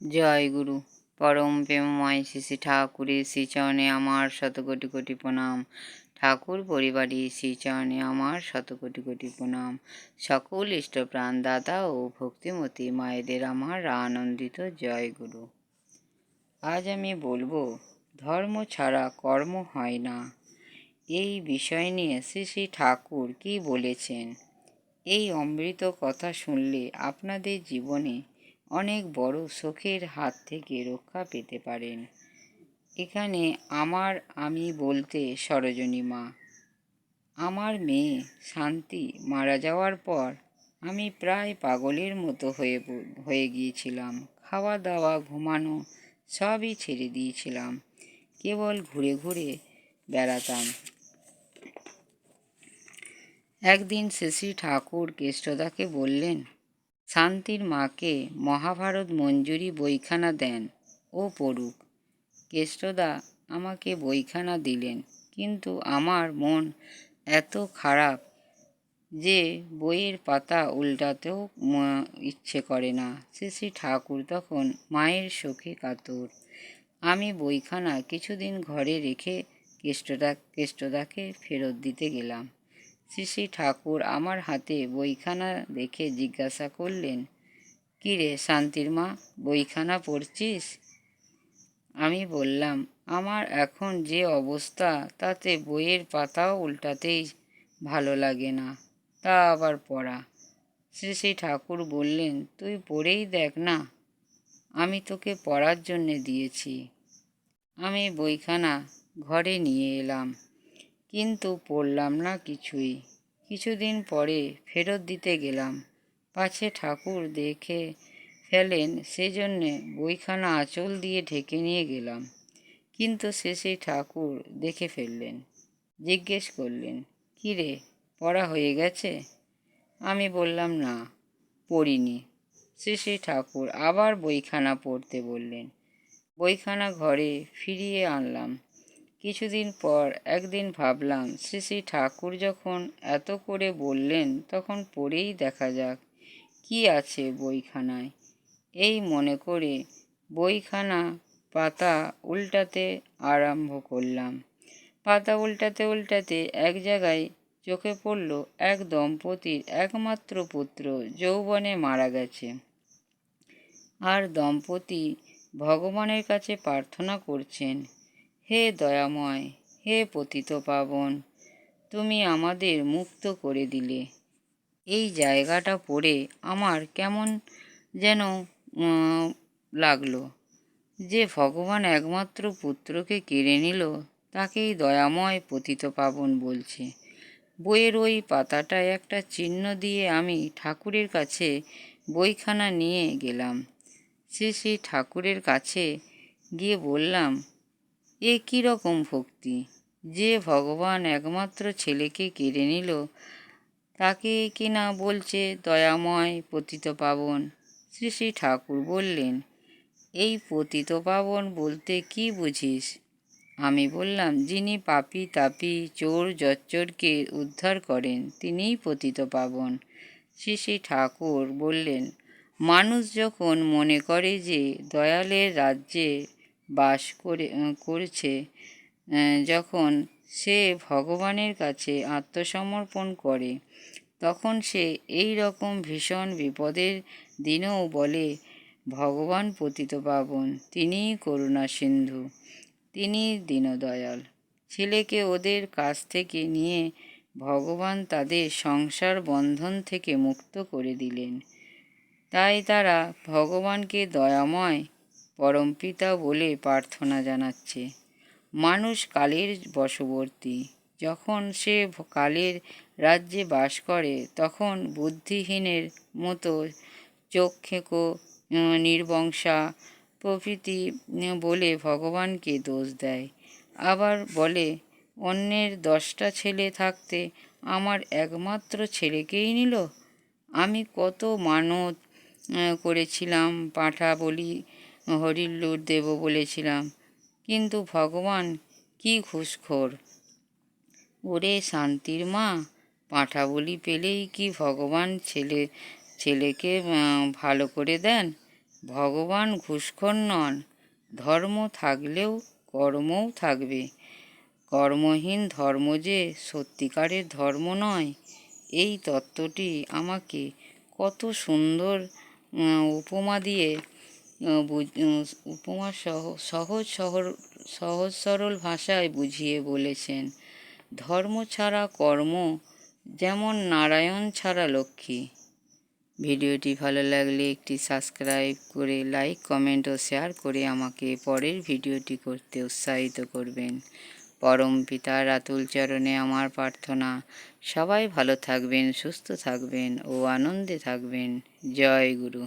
জয় গুরু। পরম প্রেমময় শ্রী শ্রী ঠাকুরের শ্রীচরণে আমার শত কোটি কোটি প্রণাম। ঠাকুর পরিবারের শ্রীচরণে আমার শত কোটি কোটি প্রণাম। সকল ইষ্টপ্রাণ দাদা ও ভক্তিমতী মায়েদের আমার আনন্দিত জয় গুরু। আজ আমি বলব, ধর্ম ছাড়া কর্ম হয় না। এই বিষয় নিয়ে শ্রী শ্রী ঠাকুর কি বলেছেন? এই অমৃত কথা শুনলে আপনাদের জীবনে অনেক বড় শোকের হাত থেকে রক্ষা পেতে পারেন। এখানে আমার আমি বলতে সরোজনী মা, আমার মেয়ে শান্তি মারা যাওয়ার পর আমি প্রায় পাগলের মতো হয়ে হয়ে গিয়েছিলাম। খাওয়া দাওয়া, ঘুমানো সবই ছেড়ে দিয়েছিলাম। কেবল ঘুরে ঘুরে বেড়াতাম। একদিন শ্রী ঠাকুর কেষ্টদাকে বললেন শান্তির মাকে মহাভারত মঞ্জুরি বইখানা দেন। ও পড়ুক। কেষ্টদা আমাকে বইখানা দিলেন, কিন্তু আমার মন এত খারাপ যে বইয়ের পাতা উল্টাতেও ইচ্ছে করে না। শ্রী ঠাকুর তখন মায়ের শোকে কাতর। আমি বইখানা কিছুদিন ঘরে রেখে কেষ্টদা, কেষ্টদাকে ফেরত দিতে গেলাম। শ্রী শ্রী ঠাকুর আমার হাতে বইখানা দেখে জিজ্ঞাসা করলেন, কী রে শান্তির মা, বইখানা পড়ছিস? আমি বললাম, আমার এখন যে অবস্থা, তাতে বইয়ের পাতাও উল্টাতেই ভালো লাগে না, তা আবার পড়া। শ্রী শ্রী ঠাকুর বললেন, তুই পড়েই দেখ না, আমি তোকে পড়ার জন্যে দিয়েছি। আমি বইখানা ঘরে নিয়ে এলাম। কিন্তু পড়লাম না কিছুই। কিছুদিন পরে ফেরত দিতে গেলাম। পাছে ঠাকুর দেখে ফেলেন, সেজন্যে বইখানা আঁচল দিয়ে ঢেকে নিয়ে গেলাম। কিন্তু শেষে ঠাকুর দেখে ফেললেন, জিজ্ঞেস করলেন, কী রে, পড়া হয়ে গেছে? আমি বললাম, না, পড়িনি। শেষে ঠাকুর আবার বইখানা পড়তে বললেন। বইখানা ঘরে ফিরিয়ে আনলাম। কিছুদিন পর একদিন ভাবলাম, শ্রী শ্রী ঠাকুর যখন এত করে বললেন, তখন পড়েই দেখা যাক কি আছে বইখানায়। এই মনে করে বইখানা পাতা উল্টাতে আরম্ভ করলাম। পাতা উল্টাতে উল্টাতে এক জায়গায় চোখে পড়ল এক দম্পতির একমাত্র পুত্র যৌবনে মারা গেছে। আর দম্পতি ভগবানের কাছে প্রার্থনা করছেন হে দয়াময়, হে পতিত পাবন, তুমি আমাদের মুক্ত করে দিলে। এই জায়গাটা পড়ে আমার কেমন যেন লাগল। যে ভগবান একমাত্র পুত্রকে কেড়ে নিল, তাকেই দয়াময় পতিত পাবন বলছে। বইয়ের ওই পাতাটায় একটা চিহ্ন দিয়ে আমি ঠাকুরের কাছে বইখানা নিয়ে গেলাম। শ্রী শ্রী ঠাকুরের কাছে গিয়ে বললাম এ রকম ভক্তি? যে ভগবান একমাত্র ছেলেকে কেড়ে নিল, তাকে কি না বলছে দয়াময় পতিত পাবন? শ্রী শ্রী ঠাকুর বললেন, এই পতিত পাবন বলতে কি বুঝিস? আমি বললাম, যিনি পাপি তাপি চোর জচ্চরকে উদ্ধার করেন, তিনিই পতিত পাবন। শ্রী শ্রী ঠাকুর বললেন, মানুষ যখন মনে করে যে দয়ালের রাজ্যে বাস করে করছে যখন সে ভগবানের কাছে আত্মসমর্পণ করে, তখন সে এই রকম ভীষণ বিপদের দিনেও বলে, ভগবান পতিত পাবন, তিনিই করুণা সিন্ধু, তিনি দীনদয়াল। ছেলেকে ওদের কাছ থেকে নিয়ে ভগবান তাদের সংসার বন্ধন থেকে মুক্ত করে দিলেন। তাই তারা ভগবানকে দয়াময় পরমপিতা বলে প্রার্থনা জানাচ্ছে। মানুষ কালের বশবর্তী। যখন সে কালের রাজ্যে বাস করে তখন বুদ্ধিহীনের মতো উম, নির্বংশা প্রভৃতি বলে ভগবানকে দোষ দেয়। আবার বলে অন্যের দশটা ছেলে থাকতে আমার একমাত্র ছেলেকেই নিল? আমি কত মানত করেছিলাম পাঁঠা বলি হরিল্লুর দেব বলেছিলাম। কিন্তু ভগবান কি ঘুষখোর? ওরে শান্তির মা, পাঁঠা বলি পেলেই কি ভগবান ছেলে, ছেলেকে ভালো করে দেন? ভগবান ঘুষখোর নন, ধর্ম থাকলেও কর্মও থাকবে। কর্মহীন ধর্ম যে সত্যিকারের ধর্ম নয়, এই তত্ত্বটি আমাকে কত সুন্দর উপমা দিয়ে উপমা সহ, সহজ শহর সহজ সরল ভাষায় বুঝিয়ে বলেছেন, ধর্ম ছাড়া কর্ম যেমন নারায়ণ ছাড়া লক্ষ্মী। ভিডিওটি ভালো লাগলে একটি সাবস্ক্রাইব করে লাইক, কমেন্ট ও শেয়ার করে আমাকে পরের ভিডিওটি করতে উৎসাহিত করবেন। পরম পিতার আতুল চরণে আমার প্রার্থনা। সবাই ভালো থাকবেন, সুস্থ থাকবেন ও আনন্দে থাকবেন। জয় গুরু।